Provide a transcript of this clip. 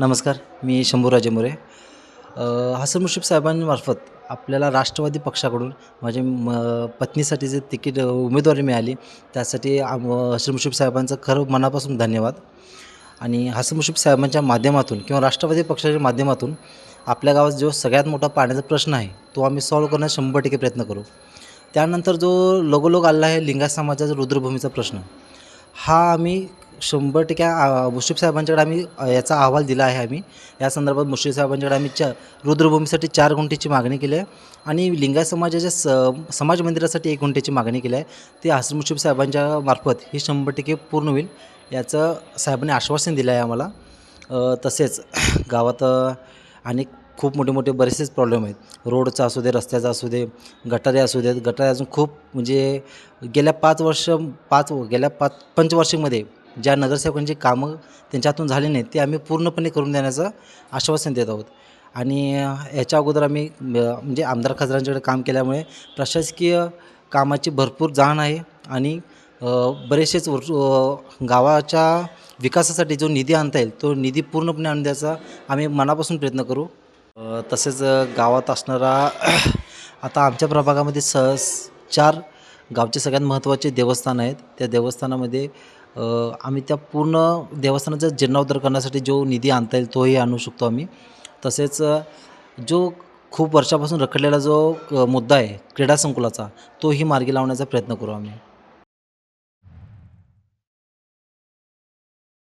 नमस्कार मी शंभूराजे मोरे. हसन मुश्रीफ साहेबांमार्फत आपल्याला राष्ट्रवादी पक्षाकडून माझ्या म पत्नीसाठी जे तिकीट उमेदवारी मिळाली त्यासाठी आम हसन मुश्रीफ साहेबांचं खरं मनापासून धन्यवाद. आणि हसन मुश्रीफ साहेबांच्या माध्यमातून किंवा राष्ट्रवादी पक्षाच्या माध्यमातून आपल्या गावात जो सगळ्यात मोठा पाण्याचा प्रश्न आहे तो आम्ही सॉल्व्ह करण्यास शंभर टक्के प्रयत्न करू. त्यानंतर जो लगोलोग आला आहे लिंगा समाजाचा रुद्रभूमीचा प्रश्न हा आम्ही शंभर टक्के मुश्रीफ साहेबांच्याकडे आम्ही याचा अहवाल दिला आहे आम्ही. या संदर्भात मुश्रीफ साहेबांच्याकडे आम्ही चा रुद्रभूमीसाठी चार गुंठेची मागणी केली आहे. आणि लिंगायत समाजाच्या स समाज मंदिरासाठी एक गुंठेची मागणी केली आहे. ती हसन मुश्रीफ साहेबांच्या मार्फत ही शंभर टक्के पूर्ण होईल याचं साहेबांनी आश्वासन दिलं आहे आम्हाला. तसेच गावात आणि खूप मोठे मोठे बरेचसेच प्रॉब्लेम आहेत. रोडचा असू दे रस्त्याचा असू दे गटारे असू देत गटारे अजून खूप म्हणजे गेल्या पाच वर्ष पाच गेल्या पाच पंचवार्षिकमध्ये ज्या नगरसेवकांची कामं त्यांच्या हातून झाली नाहीत ते आम्ही पूर्णपणे करून देण्याचं आश्वासन देत आहोत. आणि याच्या अगोदर आम्ही म्हणजे आमदार खासदारांच्याकडे काम केल्यामुळे प्रशासकीय कामाची भरपूर जाण आहे आणि बरेचसेच वर्ष गावाच्या विकासासाठी जो निधी आणता येईल तो निधी पूर्णपणे आणण्याचा आम्ही मनापासून प्रयत्न करू. तसेच गावात असणारा आता आमच्या प्रभागामध्ये सहज चार गावचे सगळ्यात महत्त्वाचे देवस्थान आहेत. त्या देवस्थानामध्ये आम्ही त्या पूर्ण देवस्थानाचा जीर्णोद्धार करण्यासाठी जो निधी आणता येईल तोही आणू शकतो आम्ही. तसेच जो खूप वर्षापासून रखडलेला जो मुद्दा आहे क्रीडा संकुलाचा तोही मार्गी लावण्याचा प्रयत्न करू आम्ही.